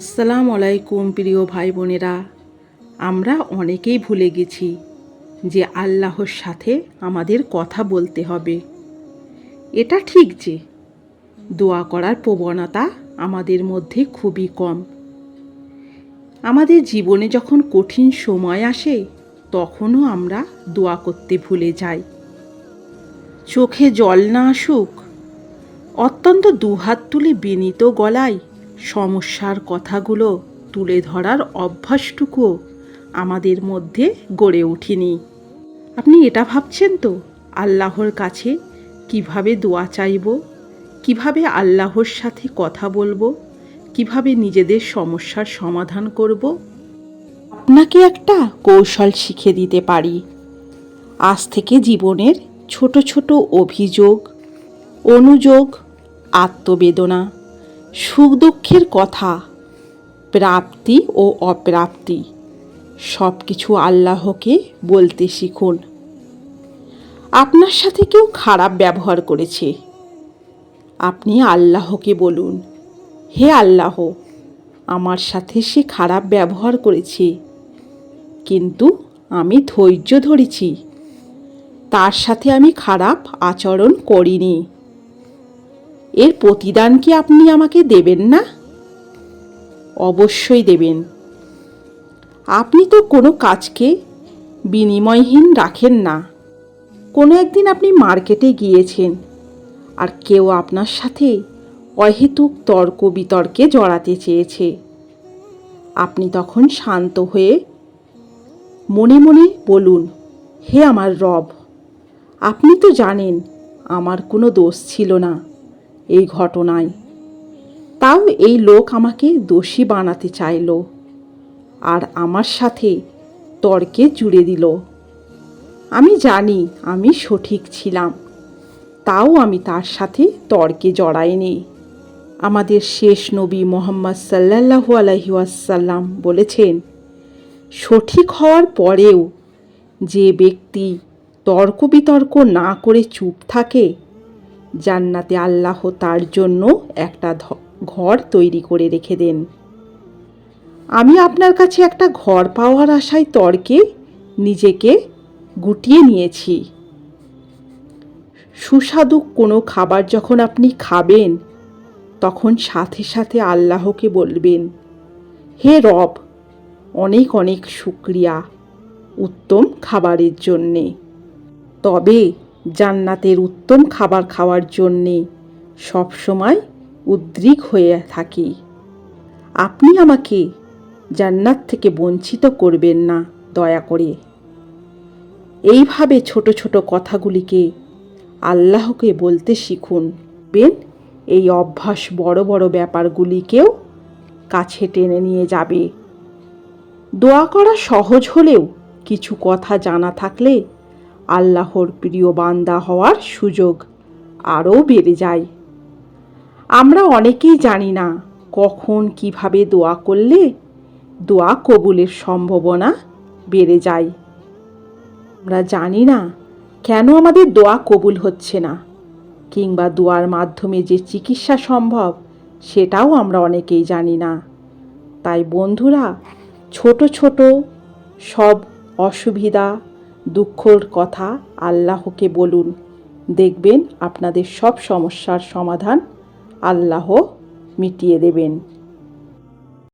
আসসালামু আলাইকুম, প্রিয় ভাই বোনেরা। আমরা অনেকেই ভুলে গেছি যে আল্লাহর সাথে আমাদের কথা বলতে হবে। এটা ঠিক যে দোয়া করার প্রবণতা আমাদের মধ্যে খুবই কম। আমাদের জীবনে যখন কঠিন সময় আসে, তখনও আমরা দোয়া করতে ভুলে যাই। চোখে জল না আসুক, অত্যন্ত দুহাত তুলে বিনীত গলায় সমস্যার কথাগুলো তুলে ধরার অভ্যাসটুকুও আমাদের মধ্যে গড়ে ওঠেনি। আপনি এটা ভাবছেন তো? আল্লাহর কাছে কীভাবে দোয়া চাইব? কীভাবে আল্লাহর সাথে কথা বলব? কীভাবে নিজেদের সমস্যার সমাধান করব? আপনাকে একটা কৌশল শিখে দিতে পারি। আজ থেকে জীবনের ছোট ছোট অভিযোগ, অনুযোগ, আত্মবেদনা সুখ দুঃখের কথা, প্রাপ্তি ও অপ্রাপ্তি সব কিছু আল্লাহকে বলতে শিখুন। আপনার সাথে কেউ খারাপ ব্যবহার করেছে, আপনি আল্লাহকে বলুন, হে আল্লাহ, আমার সাথে সে খারাপ ব্যবহার করেছে, কিন্তু আমি ধৈর্য ধরেছি, তার সাথে আমি খারাপ আচরণ করিনি। এর প্রতিদান কি আপনি আমাকে দেবেন না? অবশ্যই দেবেন। আপনি তো কোনো কাজকে বিনিময়হীন রাখেন না। কোনো একদিন আপনি মার্কেটে গিয়েছেন আর কেউ আপনার সাথে অহেতুক তর্ক বিতর্কে জড়াতে চেয়েছে। আপনি তখন শান্ত হয়ে মনে মনে বলুন, হে আমার রব, আপনি তো জানেন আমার কোনো দোষ ছিল না। এই ঘটনায়। তাও এই লোক আমাকে দোষী বানাতে চাইল আর আমার সাথে তর্কে জুড়ে দিল। আমি জানি আমি সঠিক ছিলাম, তাও আমি তার সাথে তর্কে জড়াইনি। আমাদের শেষ নবী মোহাম্মদ সাল্লাহু আলহি আসাল্লাম বলেছেন, সঠিক হওয়ার পরেও যে ব্যক্তি তর্ক বিতর্ক না করে চুপ থাকে জান্নাতে আল্লাহ তার জন্য একটা ঘর তৈরি করে রেখে দেন। আমি আপনার কাছে একটা ঘর পাওয়ার আশায় তর্কে নিজেকে গুটিয়ে নিয়েছি। সুস্বাদু কোনো খাবার যখন আপনি খাবেন, তখন সাথে সাথে আল্লাহকে বলবেন, হে রব, অনেক অনেক শুক্রিয়া উত্তম খাবারের জন্যে। তবে জান্নাতের উত্তম খাবার খাওয়ার জন্যে সবসময় উদ্রিক হয়ে থাকি। আপনি আমাকে জান্নাত থেকে বঞ্চিত করবেন না, দয়া করে। এইভাবে ছোট ছোট কথাগুলিকে আল্লাহকে বলতে শিখুন। বেন, এই অভ্যাস বড় বড় ব্যাপারগুলিকেও কাছে টেনে নিয়ে যাবে। দোয়া করা সহজ হলেও কিছু কথা জানা থাকলে আল্লাহর প্রিয় বান্দা হওয়ার সুযোগ আরও বেড়ে যায়। আমরা অনেকেই জানি না কখন কীভাবে দোয়া করলে দোয়া কবুলের সম্ভাবনা বেড়ে যায়। আমরা জানি না কেন আমাদের দোয়া কবুল হচ্ছে না, কিংবা দোয়ার মাধ্যমে যে চিকিৎসা সম্ভব সেটাও আমরা অনেকেই জানি না। তাই বন্ধুরা, ছোট ছোট সব অসুবিধা দুঃখর কথা আল্লাহকে বলুন। দেখবেন আপনাদের সব সমস্যার সমাধান আল্লাহ মিটিয়ে দেবেন।